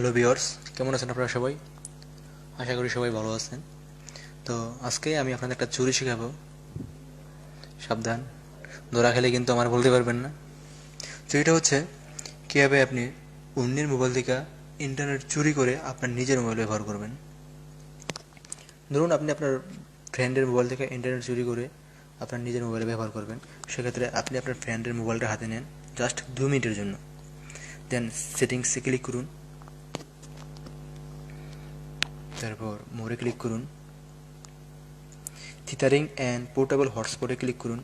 Hello viewers কেমন আছেন আপনারা সবাই? আশা করি সবাই ভালো আছেন। তো আজকে আমি আপনাদের একটা চুরি শেখাবো। সাবধান। ধরা খেলে কিন্তু আমার বলতে পারবেন না। চুরিটা হচ্ছে, কীভাবে আপনি অন্যের মোবাইল থেকে ইন্টারনেট চুরি করে আপনার নিজের মোবাইল ব্যবহার করবেন। ধরুন আপনি আপনার ফ্রেন্ডের মোবাইল থেকে ইন্টারনেট চুরি করে আপনার নিজের মোবাইলে ব্যবহার করবেন। সেক্ষেত্রে আপনি আপনার ফ্রেন্ডের মোবাইলটা হাতে নেন জাস্ট দু মিনিটের জন্য। দেন সেটিংসে ক্লিক করুন। তারপর মোরে ক্লিক করুন। থিতারিং অ্যান্ড পোর্টেবল হটস্পটে ক্লিক করুন।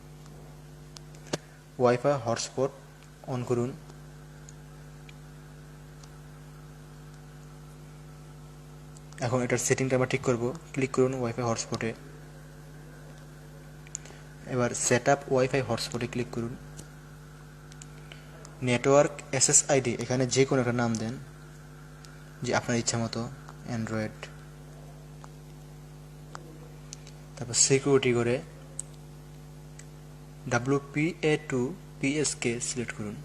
ওয়াইফাই হটস্পট অন করুন। এখন এটার সেটিংটা আমরা ঠিক করব। ক্লিক করুন ওয়াইফাই হটস্পটে এবার সেট আপ ওয়াইফাই হটস্পটে ক্লিক করুন। Network S S I D এখানে যে কোনো একটা নাম দেন, যে আপনার ইচ্ছা মতো অ্যান্ড্রয়েড তারপর সিকিউরিটি করে W P A two P S K select করুন।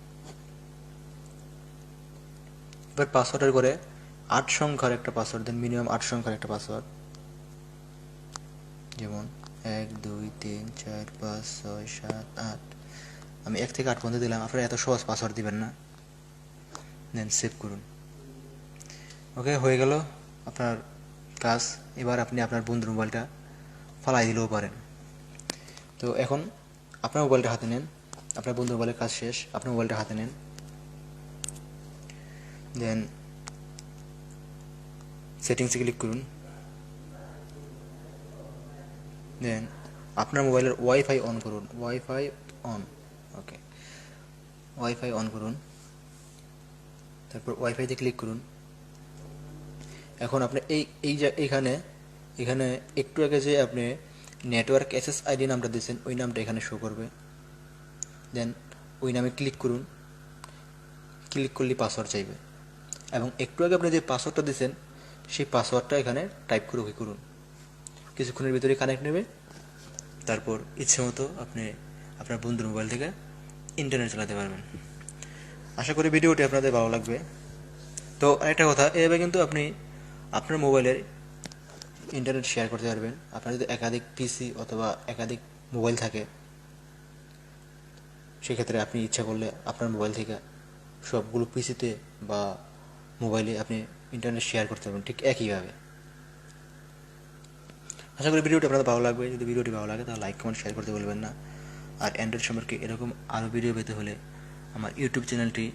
এবার পাসওয়ার্ডের করে আট সংখ্যার একটা পাসওয়ার্ড দেন মিনিমাম আট সংখ্যার একটা পাসওয়ার্ড যেমন এক, দুই, তিন, চার, পাঁচ, ছয়, সাত, আট। আমি এক থেকে আট পর্যন্ত দিলাম, আপনারা এত সহজ পাসওয়ার্ড দিবেন না। দেন সেভ করুন। ওকে হয়ে গেল আপনার কাজ। এবার আপনি আপনার বন্ধুর মোবাইলটা ফালাই দিলেও পারেন তো এখন আপনার মোবাইলটা হাতে নেন। আপনার বন্ধু মোবাইলের কাজ শেষ। আপনার মোবাইলটা হাতে নেন। দেন সেটিংসে ক্লিক করুন। দেন আপনার মোবাইলের ওয়াইফাই অন করুন। WiFi on, okay. WiFi on করুন। তারপর ওয়াইফাইতে ক্লিক করুন। এখন আপনি এই এই যে এখানে একটু আগে যে আপনি নেটওয়ার্ক এসএস আইডি নামটা দিয়েছেন, ওই নামটা এখানে শো করবে। দেন ওই নামে ক্লিক করুন। ক্লিক করলে পাসওয়ার্ড চাইবে। এবং একটু আগে আপনি যে পাসওয়ার্ডটা দিয়েছেন, সেই পাসওয়ার্ডটা এখানে টাইপ করে ওকে করুন। কিছুক্ষণের ভিতরে কানেক্ট নেবে। তারপর ইচ্ছে মতো আপনি আপনার বন্ধুর মোবাইল থেকে ইন্টারনেট চালাতে পারবেন। আশা করি ভিডিওটি আপনাদের ভালো লাগবে। তো আরেকটা কথা, এভাবে কিন্তু আপনি আপনার মোবাইলের ইন্টারনেট শেয়ার করতে পারবেন। আপনার যদি একাধিক পিসি অথবা একাধিক মোবাইল থাকে, সেক্ষেত্রে আপনি ইচ্ছা করলে আপনার মোবাইল থেকে সবগুলো পিসিতে বা মোবাইলে আপনি ইন্টারনেট শেয়ার করতে পারবেন, ঠিক একইভাবে। আশা করি ভিডিওটি আপনাদের ভালো লাগবে। যদি ভিডিওটি ভালো লাগে, তাহলে লাইক কমেন্ট শেয়ার করতে বলবেন না। আর অ্যান্ড্রয়েড সম্পর্কে এরকম আরও ভিডিও পেতে হলে আমার ইউটিউব চ্যানেলটি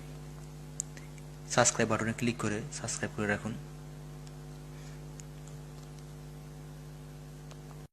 সাবস্ক্রাইব বাটনে ক্লিক করে সাবস্ক্রাইব করে রাখুন।